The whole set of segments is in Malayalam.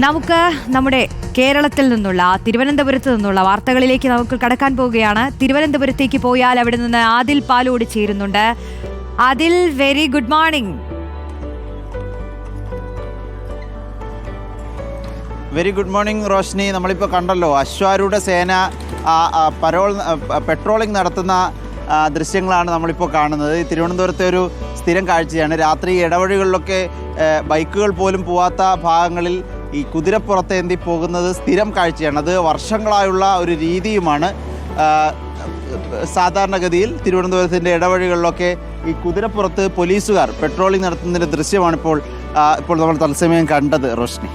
നമുക്ക് നമ്മുടെ കേരളത്തിൽ നിന്നുള്ള തിരുവനന്തപുരത്ത് നിന്നുള്ള വാർത്തകളിലേക്ക് നമുക്ക് കടക്കാൻ പോവുകയാണ്. തിരുവനന്തപുരത്തേക്ക് പോയാൽ അവിടെ നിന്ന് ആദിൽ പാലോട് ചേരുന്നുണ്ട്. Adil very good morning very good morning Roshni നമ്മളിപ്പോൾ കണ്ടല്ലോ അശ്വാരൂഢ സേന പരോൾ പെട്രോളിംഗ് നടത്തുന്ന ദൃശ്യങ്ങളാണ് നമ്മളിപ്പോൾ കാണുന്നത്. തിരുവനന്തപുരത്തെ ഒരു സ്ഥിരം കാഴ്ചയാണ്. രാത്രി ഇടവഴികളിലൊക്കെ ബൈക്കുകൾ പോലും പോവാത്ത ഭാഗങ്ങളിൽ ഈ കുതിരപ്പുറത്തേന്തി പോകുന്നത് സ്ഥിരം കാഴ്ചയാണ്. അത് വർഷങ്ങളായുള്ള ഒരു രീതിയുമാണ്. സാധാരണഗതിയിൽ തിരുവനന്തപുരത്തിന്റെ ഇടവഴികളിലൊക്കെ ഈ കുതിരപ്പുറത്ത് പോലീസുകാർ പെട്രോളിംഗ് നടത്തുന്നതിന്റെ ദൃശ്യമാണ് ഇപ്പോൾ ഇപ്പോൾ നമ്മൾ തത്സമയം കണ്ടത് റോഷ്നി.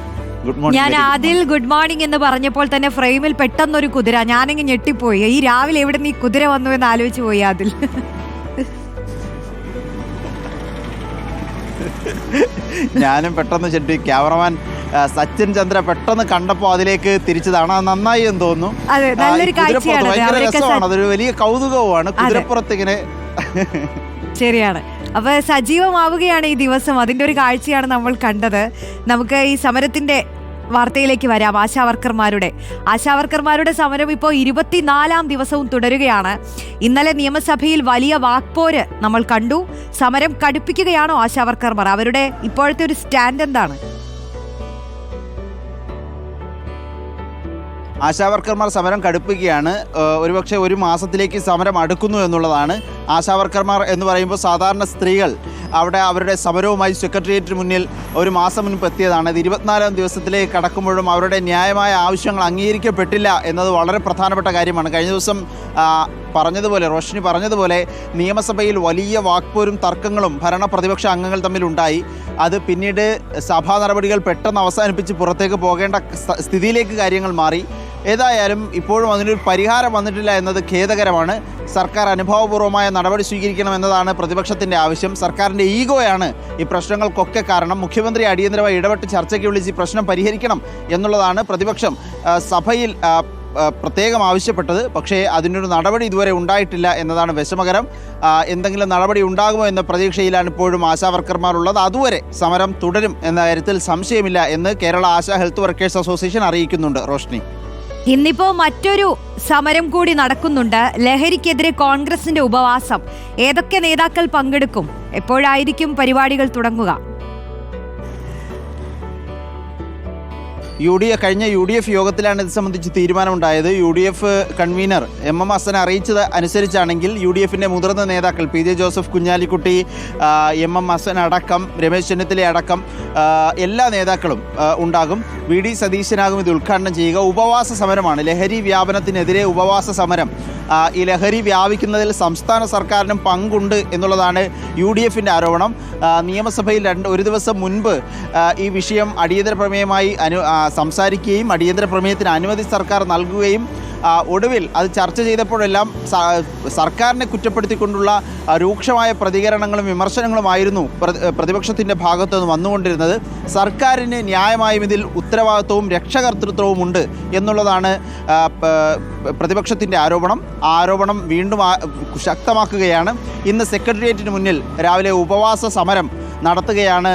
ഗുഡ് മോർണിംഗ് ഞാൻ ആദ്യ ഗുഡ് ആദിൽ ഗുഡ് മോർണിംഗ് എന്ന് പറഞ്ഞപ്പോൾ തന്നെ ഫ്രെയിമിൽ പെട്ടെന്നൊരു കുതിര ഞാനിങ്ങ് ഞെട്ടിപ്പോയി. ഈ രാവിലെ എവിടെ നിന്ന് ഈ കുതിര വന്നു എന്ന് ആലോചിച്ച് പോയി ആദിൽ. ഞാനും പെട്ടെന്ന് ചെട്ടി ക്യാമറമാൻ സച്ചിൻ ചന്ദ്ര പെട്ടെന്ന് കണ്ടപ്പോൾ അതിലേക്ക് തിരിച്ചതാണ്. അത് നന്നായി എന്ന് തോന്നുന്നു. കുതിരപ്പുറത്ത് ഭയങ്കര രസമാണ്. അതൊരു വലിയ കൗതുകവുമാണ്. കുതിരപ്പുറത്ത് ഇങ്ങനെ ശരിയാണ്. അപ്പൊ സജീവമാവുകയാണ് ഈ ദിവസം. അതിന്റെ ഒരു കാഴ്ചയാണ് നമ്മൾ കണ്ടത്. നമുക്ക് ഈ സമരത്തിന്റെ വാർത്തയിലേക്ക് വരാം. ആശാവർക്കർമാരുടെ ആശാവർക്കർമാരുടെ സമരം ഇപ്പോൾ ഇരുപത്തിനാലാം ദിവസവും തുടരുകയാണ്. ഇന്നലെ നിയമസഭയിൽ വലിയ വാക്പോര് നമ്മൾ കണ്ടു. സമരം കടുപ്പിക്കുകയാണോ ആശാവർക്കർമാർ അവരുടെ ഇപ്പോഴത്തെ ഒരു സ്റ്റാൻഡ് എന്താണ്? ആശാവർക്കർമാർ സമരം കടുപ്പിക്കുകയാണ്. ഒരുപക്ഷെ ഒരു മാസത്തിലേക്ക് സമരം അടുക്കുന്നു എന്നുള്ളതാണ് ആശാവർക്കർമാർ എന്ന് പറയുമ്പോൾ സാധാരണ സ്ത്രീകൾ അവിടെ അവരുടെ സമരവുമായി സെക്രട്ടേറിയറ്റിന് മുന്നിൽ ഒരു മാസം മുൻപ് എത്തിയതാണ്. ഇത് ഇരുപത്തിനാലാം ദിവസത്തിലേക്ക് കടക്കുമ്പോഴും അവരുടെ ന്യായമായ ആവശ്യങ്ങൾ അംഗീകരിക്കപ്പെട്ടില്ല എന്നത് വളരെ പ്രധാനപ്പെട്ട കാര്യമാണ്. കഴിഞ്ഞ ദിവസം പറഞ്ഞതുപോലെ റോഷിനി പറഞ്ഞതുപോലെ നിയമസഭയിൽ വലിയ വാക്പോരും തർക്കങ്ങളും ഭരണ പ്രതിപക്ഷ അംഗങ്ങൾ തമ്മിലുണ്ടായി അത് പിന്നീട് സഭാ നടപടികൾ പെട്ടെന്ന് അവസാനിപ്പിച്ച് പുറത്തേക്ക് പോകേണ്ട സ്ഥിതിയിലേക്ക് കാര്യങ്ങൾ മാറി. ഏതായാലും ഇപ്പോഴും അതിനൊരു പരിഹാരം വന്നിട്ടില്ല എന്നത് ഖേദകരമാണ്. സർക്കാർ അനുഭവപൂർവമായ നടപടി സ്വീകരിക്കണം എന്നതാണ് പ്രതിപക്ഷത്തിന്റെ ആവശ്യം. സർക്കാരിന്റെ ഈഗോയാണ് ഈ പ്രശ്നങ്ങൾക്കൊക്കെ കാരണം. മുഖ്യമന്ത്രി അടിയന്തരമായി ഇടപെട്ട് ചർച്ചയ്ക്ക് വിളിച്ച് പ്രശ്നം പരിഹരിക്കണം എന്നുള്ളതാണ് പ്രതിപക്ഷം സഭയിൽ പ്രത്യേകം ആവശ്യപ്പെട്ടത്. പക്ഷേ അതിനൊരു നടപടി ഇതുവരെ ഉണ്ടായിട്ടില്ല എന്നതാണ് വിഷമകരം. എന്തെങ്കിലും നടപടി ഉണ്ടാകുമോ എന്ന പ്രതീക്ഷയിലാണ് ഇപ്പോഴും ആശാവർക്കർമാർ ഉള്ളത് അതുവരെ സമരം തുടരും എന്ന കാര്യത്തിൽ സംശയമില്ല എന്ന് Kerala Asha health workers association അറിയിക്കുന്നുണ്ട്. റോഷ്നി. ഇന്നിപ്പോ മറ്റൊരു സമരം കൂടി നടക്കുന്നുണ്ട്. ലഹരിക്കെതിരെ കോൺഗ്രസിന്റെ ഉപവാസം. ഏതൊക്കെ നേതാക്കൾ പങ്കെടുക്കും? എപ്പോഴായിരിക്കും പരിപാടികൾ തുടങ്ങുക? യു ഡി എഫ് കഴിഞ്ഞ യു ഡി എഫ് യോഗത്തിലാണ് ഇത് സംബന്ധിച്ച് തീരുമാനമുണ്ടായത്. U D F convener M M Hasan അറിയിച്ചത് അനുസരിച്ചാണെങ്കിൽ യു ഡി എഫിന്റെ മുതിർന്ന നേതാക്കൾ P J Joseph Kunhalikutty M M Hasan അടക്കം രമേശ് ചെന്നിത്തല അടക്കം എല്ലാ നേതാക്കളും ഉണ്ടാകും. വി ഡി സതീശനാകും ഇത് ഉദ്ഘാടനം ചെയ്യുക. ഉപവാസ സമരമാണ്. ലഹരി വ്യാപനത്തിനെതിരെ ഉപവാസ സമരം. ഈ ലഹരി വ്യാപിക്കുന്നതിൽ സംസ്ഥാന സർക്കാരിനും പങ്കുണ്ട് എന്നുള്ളതാണ് യു ഡി എഫിന്റെ ആരോപണം. നിയമസഭയിൽ രണ്ട് ഒരു ദിവസം മുൻപ് ഈ വിഷയം അടിയന്തര പ്രമേയമായി അനു സംസാരിക്കുകയും അടിയന്തര പ്രമേയത്തിന് അനുമതി സർക്കാർ നൽകുകയും ഒടുവിൽ അത് ചർച്ച ചെയ്തപ്പോഴെല്ലാം സർക്കാരിനെ കുറ്റപ്പെടുത്തിക്കൊണ്ടുള്ള രൂക്ഷമായ പ്രതികരണങ്ങളും വിമർശനങ്ങളുമായിരുന്നു പ്ര- പ്രതിപക്ഷത്തിന്റെ ഭാഗത്തു നിന്ന് വന്നുകൊണ്ടിരുന്നത്. സർക്കാരിന് ന്യായമായും ഇതിൽ ഉത്തരവാദിത്വവും രക്ഷകർത്തൃത്വവും ഉണ്ട് എന്നുള്ളതാണ് പ്രതിപക്ഷത്തിന്റെ ആരോപണം. ആ ആരോപണം വീണ്ടും ശക്തമാക്കുകയാണ്. ഇന്ന് സെക്രട്ടേറിയറ്റിന് മുന്നിൽ രാവിലെ ഉപവാസ സമരം നടത്തുകയാണ്.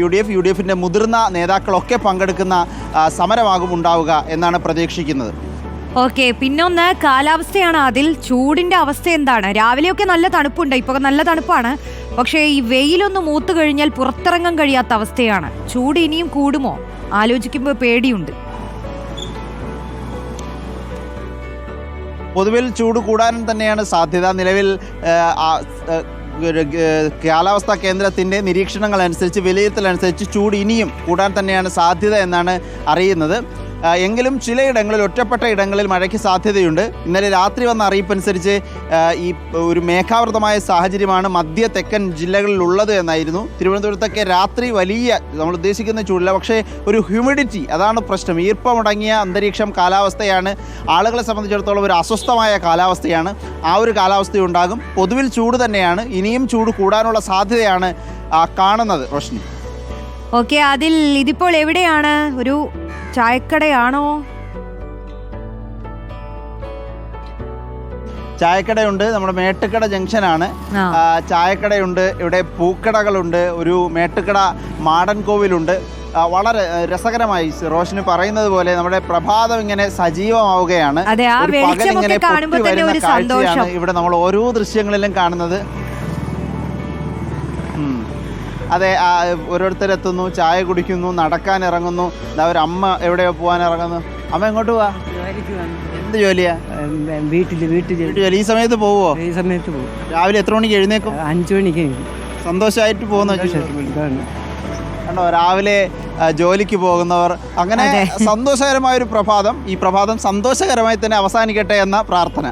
U D F U D എഫിന്റെ മുതിർന്ന നേതാക്കളൊക്കെ പങ്കെടുക്കുന്ന സമരമാകും ഉണ്ടാവുക എന്നാണ് പ്രതീക്ഷിക്കുന്നത്. ഓക്കെ പിന്നൊന്ന് കാലാവസ്ഥയാണ് അതിൽ. ചൂടിന്റെ അവസ്ഥ എന്താണ്? രാവിലെയൊക്കെ നല്ല തണുപ്പുണ്ട്. ഇപ്പോൾ നല്ല തണുപ്പാണ്. പക്ഷേ ഈ വെയിലൊന്ന് മൂത്തു കഴിഞ്ഞാൽ പുറത്തിറങ്ങാൻ കഴിയാത്ത അവസ്ഥയാണ്. ചൂട് ഇനിയും കൂടുമോ? ആലോചിക്കുമ്പോൾ പേടിയുണ്ട്. പൊതുവിൽ ചൂട് കൂടാനും തന്നെയാണ് സാധ്യത. നിലവിൽ കാലാവസ്ഥാ കേന്ദ്രത്തിന്റെ നിരീക്ഷണങ്ങൾ അനുസരിച്ച് വിലയിരുത്തലനുസരിച്ച് ചൂട് ഇനിയും കൂടാൻ തന്നെയാണ് സാധ്യത എന്നാണ് അറിയുന്നത്. എങ്കിലും ചിലയിടങ്ങളിൽ ഒറ്റപ്പെട്ട ഇടങ്ങളിൽ മഴയ്ക്ക് സാധ്യതയുണ്ട്. ഇന്നലെ രാത്രി വന്ന അറിയിപ്പനുസരിച്ച് ഈ ഒരു മേഘാവൃതമായ സാഹചര്യമാണ് മധ്യ തെക്കൻ ജില്ലകളിലുള്ളത് എന്നായിരുന്നു. തിരുവനന്തപുരത്തൊക്കെ രാത്രി വലിയ നമ്മൾ ഉദ്ദേശിക്കുന്ന ചൂടില്ല പക്ഷേ ഒരു ഹ്യൂമിഡിറ്റി അതാണ് പ്രശ്നം. ഈർപ്പമടങ്ങിയ അന്തരീക്ഷം കാലാവസ്ഥയാണ്. ആളുകളെ സംബന്ധിച്ചിടത്തോളം ഒരു അസ്വസ്ഥമായ കാലാവസ്ഥയാണ്. ആ ഒരു കാലാവസ്ഥയുണ്ടാകും പൊതുവിൽ ചൂട് തന്നെയാണ്. ഇനിയും ചൂട് കൂടാനുള്ള സാധ്യതയാണ് കാണുന്നത് റോഷ്നി ഓക്കെ അതിൽ ഇതിപ്പോൾ എവിടെയാണ് ഒരു ചായക്കടയാണോ? ചായക്കടയുണ്ട് നമ്മുടെ മേട്ടുക്കട ജംഗ്ഷനാണ്. ചായക്കടയുണ്ട് ഇവിടെ പൂക്കടകളുണ്ട് ഒരു മേട്ടുക്കട മാടൻ കോവിലുണ്ട്. വളരെ രസകരമായി റോഷന് പറയുന്നത് പോലെ നമ്മുടെ പ്രഭാതം ഇങ്ങനെ സജീവമാവുകയാണ്. പൊട്ടി വരുന്ന കാഴ്ചയാണ്. ഇവിടെ നമ്മൾ ഓരോ ദൃശ്യങ്ങളിലും കാണുന്നത്. അതെ ഓരോരുത്തരെത്തുന്നു ചായ കുടിക്കുന്നു നടക്കാൻ ഇറങ്ങുന്നു. ഒരു അമ്മ എവിടെയോ പോകാൻ ഇറങ്ങുന്നു? അമ്മ എങ്ങോട്ട് പോവാ? എന്ത് ജോലിയാ? വീട്ടിൽ വീട്ടിൽ ജോലി. ഈ സമയത്ത് പോവോ? ഈ സമയത്ത് പോകും രാവിലെ എത്ര മണിക്ക് എഴുന്നേക്കും? അഞ്ചു മണിക്ക് സന്തോഷമായിട്ട് പോകുന്ന കണ്ടോ രാവിലെ ജോലിക്ക് പോകുന്നവർ. അങ്ങനെ സന്തോഷകരമായ ഒരു പ്രഭാതം. ഈ പ്രഭാതം സന്തോഷകരമായി തന്നെ അവസാനിക്കട്ടെ എന്ന പ്രാർത്ഥന.